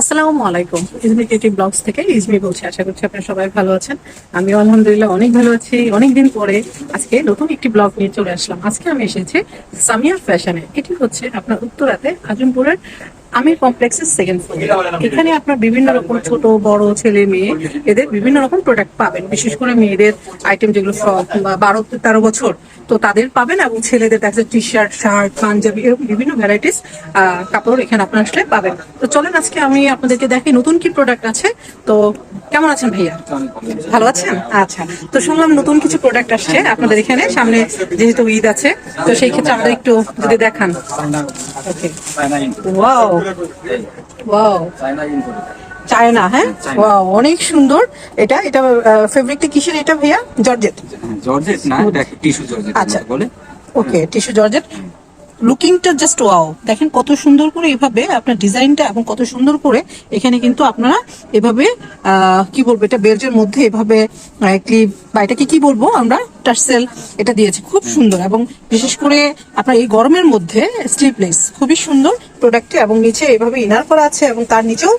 আসসালামু আলাইকুম। ইজমি creative blogs থেকে ইজমি বলছি, আশা করছি আপনারা সবাই ভালো আছেন। আমি আলহামদুলিল্লাহ অনেক ভালো আছি। অনেকদিন পরে আজকে নতুন একটি ব্লগ নিয়ে চলে আসলাম। আজকে আমি এসেছি সামিয়া ফ্যাশনে। এটি হচ্ছে আপনার উত্তরাতে আজমপুরের আমির কমপ্লেক্সের সেকেন্ড ফ্লোর এখানে আপনার বিভিন্ন রকম ছোট, বড় ছেলে, মেয়ে, এদের বিভিন্ন রকম প্রোডাক্ট পাবেন। বিশেষ করে মেয়েদের আইটেম যেগুলো ফ্রক বারো তেরো বছর, তো তাদের পাবেন এবং ছেলেদের দেখা টি শার্ট শার্ট পাঞ্জাবি, এরকম বিভিন্ন ভ্যারাইটিস কাপড় এখানে আপনার আসলে পাবেন। তো চলেন আজকে আমি আপনাদেরকে দেখাই নতুন কি প্রোডাক্ট আছে। তো কেমন আছেন ভাইয়া? ভালো আছেন? আচ্ছা তো শুনলাম নতুন কিছু প্রোডাক্ট আসছে আপনাদের এখানে। সামনে যেহেতু ঈদ আছে, তো সেই ক্ষেত্রে আমাদের একটু যদি দেখান। ওয়াও ওয়াও চায়না হ্যাঁ ওয়াও অনেক সুন্দর। এটা এটা ফেব্রিকটা কিসের? এটা ভাইয়া? জর্জেট জর্জেট না এটা টিস্যু জর্জেট আচ্ছা। বলে। ওকে টিস্যু জর্জেট লুকিংটা জাস্ট ওয়াও দেখেন কত সুন্দর করে এভাবে আপনার ডিজাইনটা এবং কত সুন্দর করে এখানে কিন্তু আপনারা এভাবে আহ, কি বলব এটা বেল্টের মধ্যে এভাবে ক্লিপ বা এটাকে কি বলব আমরা? টার্সেল এটা দিয়েছে। খুব সুন্দর এবং বিশেষ করে আপনার এই গরমের মধ্যে স্লিপলেস খুবই সুন্দর প্রোডাক্টটি এবং নিচে এভাবে ইনার করা আছে এবং তার নিচেও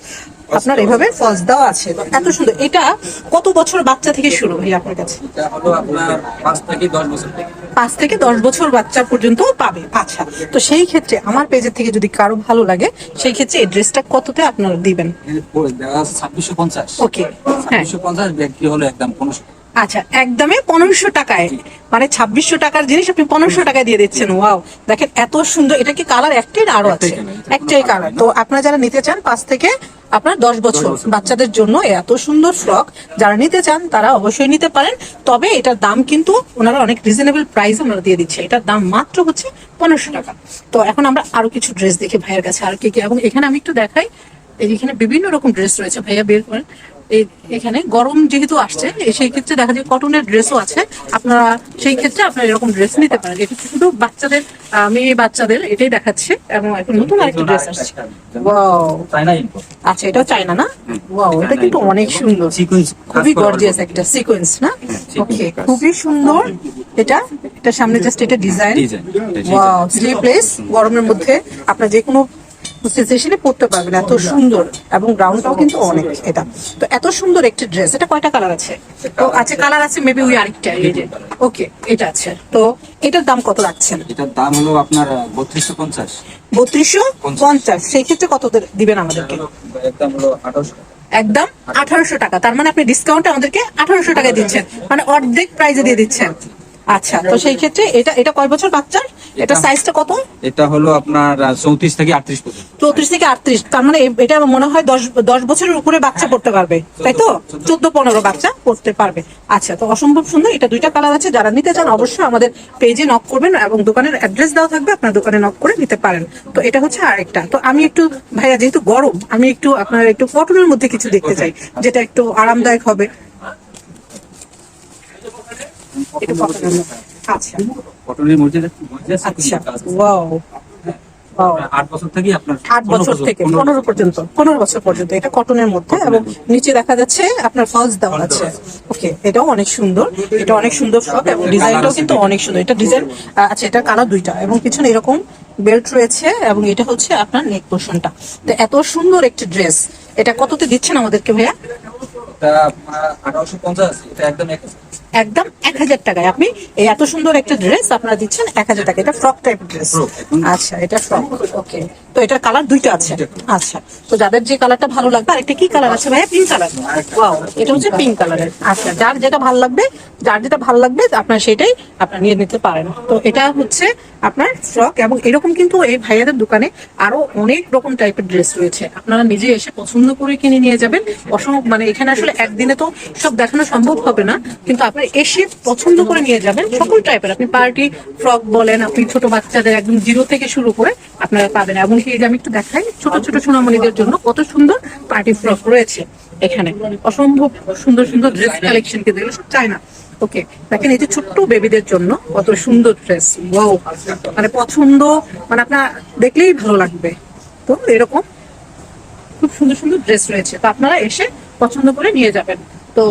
আপনার এভাবে ফলস দেওয়া আছে। এত সুন্দর। এটা কত বছর বাচ্চা থেকে শুরু ভাই আপনার কাছে? পাঁচ থেকে দশ বছর বাচ্চা পর্যন্ত পাবে। আচ্ছা তো সেই ক্ষেত্রে আমার পেজের থেকে যদি কারও ভালো লাগে সেই ক্ষেত্রে এই ড্রেসটা কততে আপনারা দিবেন? ছাব্বিশশো পঞ্চাশ। ওকে হ্যাঁ। বিক্রি হলো একদম পনেরোশো। আচ্ছা একদমে পনেরোশো টাকায় মানে ছাব্বিশশো টাকার জিনিস আপনি পনেরোশো টাকায় দিয়ে দিচ্ছেন। ওয়াও দেখেন এত সুন্দর এটা কি কালার একটাই আরও আছে। একটাই কালার তো আপনারা যারা নিতে চান পাঁচ থেকে আপনার দশ বছর বাচ্চাদের জন্য এত সুন্দর ফ্রক যারা নিতে চান তারা অবশ্যই নিতে পারেন। তবে এটার দাম কিন্তু ওনারা অনেক রিজনেবল প্রাইস ওনারা দিয়ে দিচ্ছে। এটার দাম মাত্র হচ্ছে পনেরোশো টাকা। তো এখন আমরা আরও কিছু ড্রেস দেখি ভাইয়ের কাছে আর কি কি। এবং এখানে আমি একটু দেখাই এখানে বিভিন্ন রকম ড্রেস রয়েছে। ভাইয়া বের করেন। এখানে গরম যেহেতু আসছে সেই ক্ষেত্রে দেখা যায় কটনের ড্রেসও আছে। আপনারা সেই ক্ষেত্রে আপনারা এরকম ড্রেস নিতে পারেন। এটা শুধু বাচ্চাদের মেয়ে বাচ্চাদের এটাই দেখাচ্ছে এবং এখন নতুন আরেকটা ড্রেস আসছে। ওয়াও আচ্ছা এটাও চায়না না? ওয়াও এটা কিন্তু অনেক সুন্দর। খুবই গর্জিয়াস একটা সিকোয়েন্স না? ওকে খুবই সুন্দর। এটা এটা সামনে জাস্ট এটা ডিজাইন ওয়াও স্লিভলেস গরমের মধ্যে আপনার যে কোনো সিচুয়েশনে পড়তে পারবেন এত সুন্দর। এবং গ্রাউন্ডটাও কিন্তু অনেক এটা। তো এত সুন্দর একটি ড্রেস এটা কয়টা কালার আছে? তো আচ্ছা কালার আছে মেবি ওই আরেকটা এই যে। ওকে এটা আছে। তো এটার দাম কত রাখছেন? এটার দাম হলো আপনার বত্রিশশো পঞ্চাশ। বত্রিশশো পঞ্চাশ। সেই ক্ষেত্রে কত দিবেন আমাদেরকে? একদম হলো আঠারোশো একদম আঠারোশো টাকা তার মানে আপনি ডিসকাউন্ট আমাদেরকে আঠারোশো টাকায় দিচ্ছেন। মানে অর্ধেক প্রাইজে দিয়ে দিচ্ছেন। আচ্ছা তো সেই ক্ষেত্রে এটা এটা কয় বছর বাচ্চার? এটা সাইজটা কত? এটা হলো আপনার চৌত্রিশ থেকে আটত্রিশ পর্যন্ত। চৌত্রিশ থেকে আটত্রিশ। তার মানে এটা আমার মনে হয় দশ দশ বছরের উপরে বাচ্চা পড়তে পারবে তাই তো? চোদ্দ। পনেরো বাচ্চা পড়তে পারবে। আচ্ছা তো অসম্ভব সুন্দর। এটা দুইটা কালার আছে। যারা নিতে চান অবশ্যই আমাদের পেজে নক করবেন এবং দোকানের অ্যাড্রেস দেওয়া থাকবে। আপনার দোকানে নক করে নিতে পারেন। তো এটা হচ্ছে আরেকটা। তো আমি একটু ভাইয়া যেহেতু গরম আমি একটু আপনার একটু কটনের মধ্যে কিছু দেখতে চাই যেটা একটু আরামদায়ক হবে। একটু মধ্যে। আচ্ছা। কটনের আচ্ছা ওয়াও ওয়াও। আট বছর থেকে আপনার আট বছর থেকে পনেরো পর্যন্ত পনেরো বছর পর্যন্ত এটা কটনের মধ্যে এবং নিচে দেখা যাচ্ছে আপনার ফলস দেওয়া আছে। ওকে এটাও অনেক সুন্দর এটা অনেক সুন্দর ফ্রক এবং ডিজাইনটাও কিন্তু অনেক সুন্দর। এটা ডিজাইন আচ্ছা এটা কালার দুইটা এবং পিছনে এরকম বেল্ট রয়েছে এবং এটা হচ্ছে আপনার নেক পোর্শনটা তো এত সুন্দর একটি ড্রেস এটা কততে দিচ্ছেন আমাদেরকে ভাইয়া? এটা আঠারোশো পঞ্চাশ এটা একদম। একদম এক হাজার টাকায়। আপনি এই এত সুন্দর একটা ড্রেস আপনারা দিচ্ছেন এক হাজার টাকা এটা ফ্রক টাইপ ড্রেস আচ্ছা এটা ফ্রক ওকে তো এটার কালার দুইটা আছে। আচ্ছা তো যাদের যে কালারটা ভালো লাগবে আর একটা কি কালার আছে ভাইয়া? পিঙ্ক কালার ওয়াও এটা হচ্ছে পিঙ্ক কালারের আচ্ছা যার যেটা ভালো লাগবে যার যেটা ভালো লাগবে আপনার সেটাই আপনার নিয়ে নিতে পারেন। তো এটা হচ্ছে আপনার ফ্রক এবং এরকম কিন্তু এই ভাইয়াদের দোকানে আরও অনেক রকম টাইপের ড্রেস রয়েছে। আপনারা নিজে এসে পছন্দ করে কিনে নিয়ে যাবেন। অসম মানে এখানে আসলে একদিনে তো সব দেখানো সম্ভব হবে না। কিন্তু আপনি এসে পছন্দ করে নিয়ে যাবেন সকল টাইপের আপনি পার্টি ফ্রক বলেন, আপনি ছোট বাচ্চাদের একদম জিরো থেকে শুরু করে আপনারা পাবেন। এবং এই যে আমি একটু দেখাই, ছোট ছোট সোনামণিদের জন্য কত সুন্দর পার্টি ফ্রক রয়েছে এখানে। অসম্ভব সুন্দর সুন্দর ড্রেস কালেকশন এগুলো সব চায় না ওকে দেখেন এই যে ছোট্ট বেবিদের জন্য কত সুন্দর ড্রেস ওয়াও মানে পছন্দ মানে আপনার দেখলেই ভালো লাগবে। তো এরকম খুব সুন্দর সুন্দর ড্রেস রয়েছে। তো আপনারা এসে পছন্দ করে নিয়ে যাবেন। তো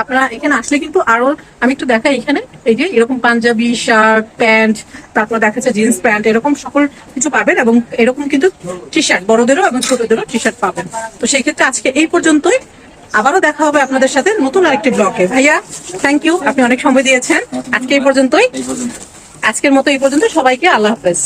আপনারা এখানে আসলে কিন্তু আরও আমি একটু দেখাই এখানে। এই যে এরকম পাঞ্জাবি শার্ট প্যান্ট তারপর দেখা যাচ্ছে জিন্স প্যান্ট এরকম সকল কিছু পাবেন এবং এরকম কিন্তু টি শার্ট বড়দেরও এবং ছোটদেরও টি শার্ট পাবেন। তো সেই ক্ষেত্রে আজকে এই পর্যন্তই। আবারও দেখা হবে আপনাদের সাথে নতুন আরেকটি ব্লগে ভাইয়া থ্যাংক ইউ আপনি অনেক সময় দিয়েছেন। আজকে এই পর্যন্তই। আজকের মতো এই পর্যন্ত। সবাইকে আল্লাহ হাফেজ।